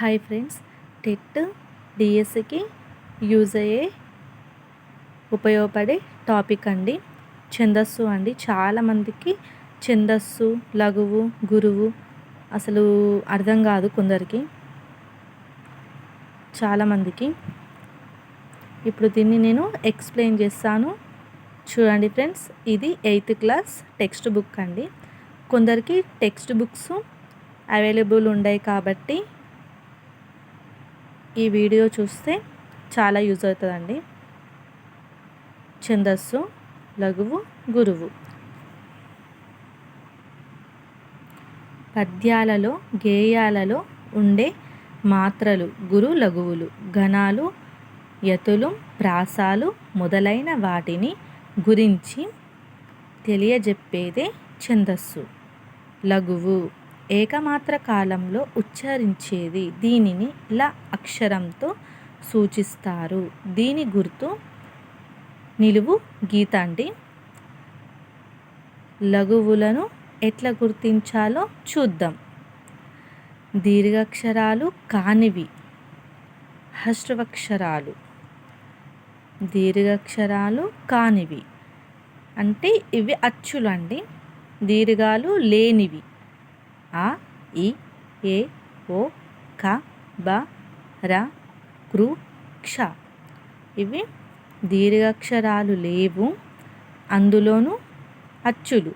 Hi friends. TET డిఎస్సికి use అయ్యే ఉపయోగపడే టాపిక్ అండి. ఛందస్సు అండి. చాలామందికి ఛందస్సు లఘువు గురువు అసలు అర్థం కాదు కొందరికి. చాలామందికి ఇప్పుడు దీన్ని నేను ఎక్స్ప్లెయిన్ చేస్తాను. చూడండి ఫ్రెండ్స్ ఇది ఎయిత్ క్లాస్ టెక్స్ట్ బుక్ అండి. కొందరికి టెక్స్ట్ బుక్స్ అవైలబుల్ ఉన్నాయి కాబట్టి ఈ వీడియో చూస్తే చాలా యూజ్ అవుతుందండి. ఛందస్సు లఘువు గురువు. పద్యాలలో గేయాలలో ఉండే మాత్రలు గురు లఘువులు గణాలు యతులు ప్రాసాలు మొదలైన వాటిని గురించి తెలియజెప్పేదే ఛందస్సు లఘువు. ఏకమాత్ర కాలంలో ఉచ్చరించేది దీనిని ల అక్షరంతో సూచిస్తారు. దీని గుర్తు నిలువు గీత అండి. లఘువులను ఎట్లా గుర్తించాలో చూద్దాం. దీర్ఘాక్షరాలు కానివి. హస్రవక్షరాలు దీర్ఘాక్షరాలు కానివి. అంటే ఇవి అచ్చులు అండి దీర్ఘాలు లేనివి. ఆ ఇ ఏ ఓ క బ ర కృ క్ష. ఇవి దీర్ఘాక్షరాలు లేవు. అందులోనూ అచ్చులు.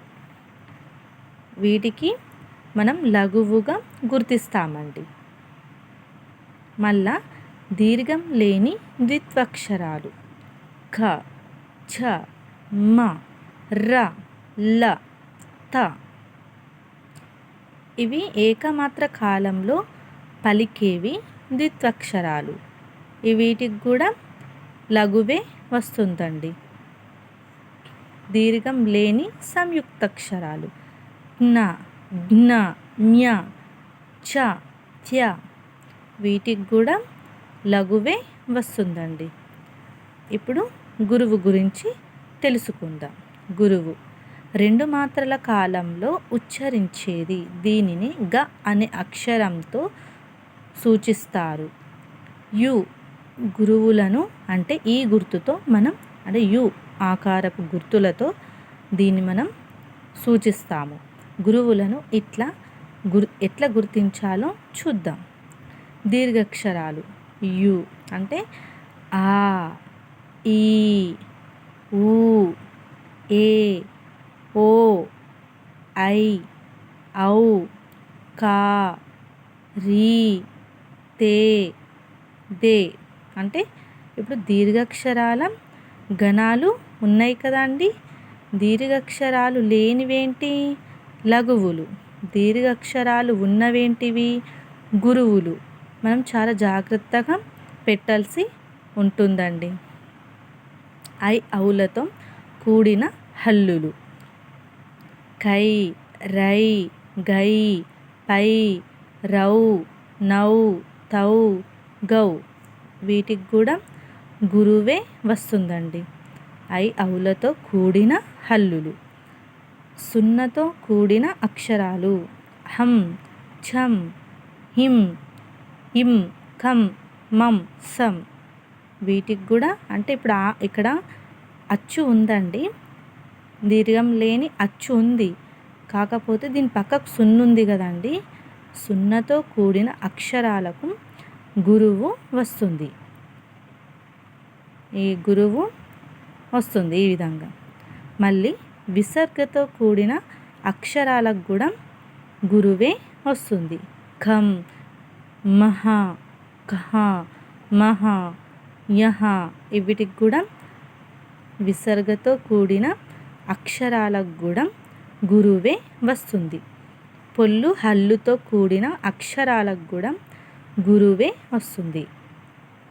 వీటికి మనం లఘువుగా గుర్తిస్తామండి. మళ్ళా దీర్ఘం లేని ద్విత్వక్షరాలు. ఖ ఛ మ ర ల త. ఇవి ఏకమాత్ర కాలంలో పలికేవి ద్విత్వక్షరాలు. వీటికి కూడా లఘువే వస్తుందండి. దీర్ఘం లేని సంయుక్తక్షరాలు. జ్ఞ జ్ఞ జ్ఞ చ త్య వీటికి కూడా లఘువే వస్తుందండి. ఇప్పుడు గురువు గురించి తెలుసుకుందాం. గురువు రెండు మాత్రల కాలంలో ఉచ్చరించేది దీనిని గ అనే అక్షరంతో సూచిస్తారు. యు గురువులను అంటే ఈ గుర్తుతో మనం అంటే యు ఆకారపు గుర్తులతో దీన్ని మనం సూచిస్తాము. గురువులను ఇట్లా గుర్ ఎట్లా గుర్తించాలో చూద్దాం. దీర్ఘాక్షరాలు యు అంటే ఆ ఈ ఊ ఏ ఓ ఐ ఔ కా రీ తే దే. అంటే ఇప్పుడు దీర్ఘాక్షరాల గణాలు ఉన్నాయి కదండి దీర్ఘాక్షరాలు లేనివేంటి? లఘువులు. దీర్ఘాక్షరాలు ఉన్నవేంటివి? గురువులు. మనం చాలా జాగ్రత్తగా పెట్టాల్సి ఉంటుందండి. ఐ ఔలతో కూడిన హల్లులు. కై రై గై పై రౌ నౌ తౌ గౌ. వీటికి కూడా గురువే వస్తుందండి. ఐ ఔలతో కూడిన హల్లులు. సున్నతో కూడిన అక్షరాలు. హం ఛం హిం ఇం ఖం మం సం. వీటికి కూడా అంటే ఇప్పుడు ఇక్కడ అచ్చు ఉందండి. దీర్ఘం లేని అచ్చు ఉంది. కాకపోతే దీని పక్కకు సున్నుంది కదండి. సున్నతో కూడిన అక్షరాలకు గురువు వస్తుంది. ఈ గురువు వస్తుంది ఈ విధంగా. మళ్ళీ విసర్గతో కూడిన అక్షరాలకు కూడా గురువే వస్తుంది. ఖం మహ కహ మహ యహ ఇవిటికి కూడా విసర్గతో కూడిన అక్షరాలకు కూడా గురువే వస్తుంది. పొల్లు హల్లుతో కూడిన అక్షరాలకు కూడా గురువే వస్తుంది.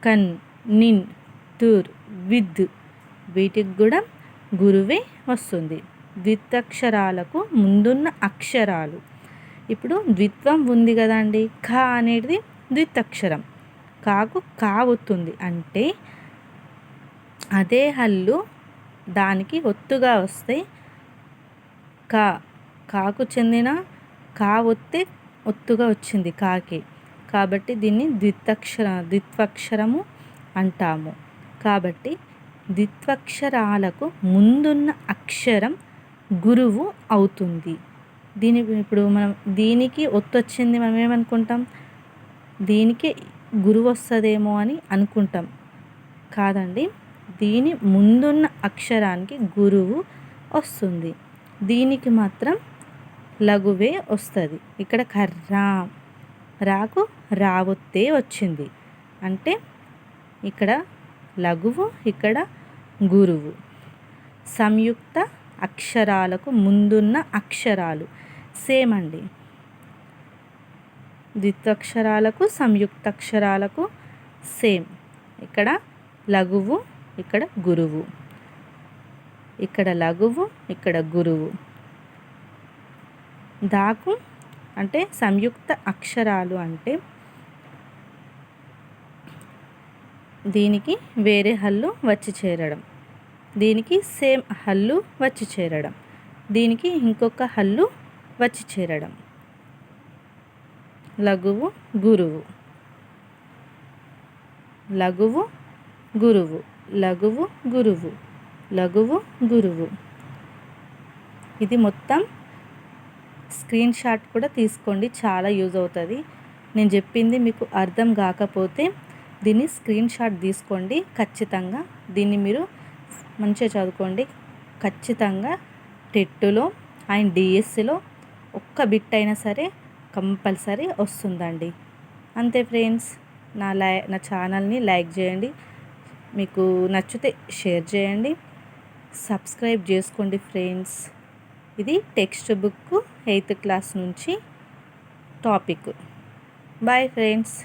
కన్ నిన్ తుర్ విద్ వీటికి కూడా గురువే వస్తుంది. ద్విత్తక్షరాలకు ముందున్న అక్షరాలు. ఇప్పుడు ద్విత్వం ఉంది కదండి. ఖ అనేది ద్వితక్షరం కాకు కావుతుంది. అంటే అదే హల్లు దానికి ఒత్తుగా వస్తే కా కాకు చెందిన కా ఒత్తే ఒత్తుగా వచ్చింది కాకి. కాబట్టి దీన్ని ద్విత్వక్షర ద్విత్వక్షరము అంటాము. కాబట్టి ద్విత్వక్షరాలకు ముందున్న అక్షరం గురువు అవుతుంది. దీని ఇప్పుడు మనం దీనికి ఒత్తు వచ్చింది మనం ఏమనుకుంటాం? దీనికి గురువు వస్తుందేమో అని అనుకుంటాం. కాదండి. దీని ముందున్న అక్షరానికి గురువు వస్తుంది. దీనికి మాత్రం లఘువే వస్తుంది. ఇక్కడ కర్రా రాకు రావొత్తే వచ్చింది. అంటే ఇక్కడ లఘువు ఇక్కడ గురువు. సంయుక్త అక్షరాలకు ముందున్న అక్షరాలు. సేమ్ అండి. ద్విత్వక్షరాలకు సంయుక్తాక్షరాలకు సేమ్. ఇక్కడ లఘువు ఇక్కడ గురువు. ఇక్కడ లఘువు ఇక్కడ గురువు. దాకు అంటే సంయుక్త అక్షరాలు అంటే దీనికి వేరే హల్లు వచ్చి చేరడం. దీనికి సేమ్ హల్లు వచ్చి చేరడం. దీనికి ఇంకొక హల్లు వచ్చి చేరడం. లఘువు గురువు. లఘువు గురువు. లఘువు గురువు. లఘువు గురువు. ఇది మొత్తం స్క్రీన్ షాట్ కూడా తీసుకోండి చాలా యూజ్ అవుతుంది. నేను చెప్పింది మీకు అర్థం కాకపోతే దీన్ని స్క్రీన్ షాట్ తీసుకోండి ఖచ్చితంగా. దీన్ని మీరు మంచిగా చదువుకోండి ఖచ్చితంగా. టెట్టులో అండ్ డిఎస్సిలో ఒక్క బిట్ అయినా సరే కంపల్సరీ వస్తుందండి. అంతే ఫ్రెండ్స్ నా లై నా ఛానల్ని లైక్ చేయండి. మీకు నచ్చితే షేర్ చేయండి. సబ్స్క్రైబ్ చేసుకోండి ఫ్రెండ్స్. ఇది టెక్స్ట్ బుక్ ఎయిత్ క్లాస్ నుంచి టాపిక్. Bye friends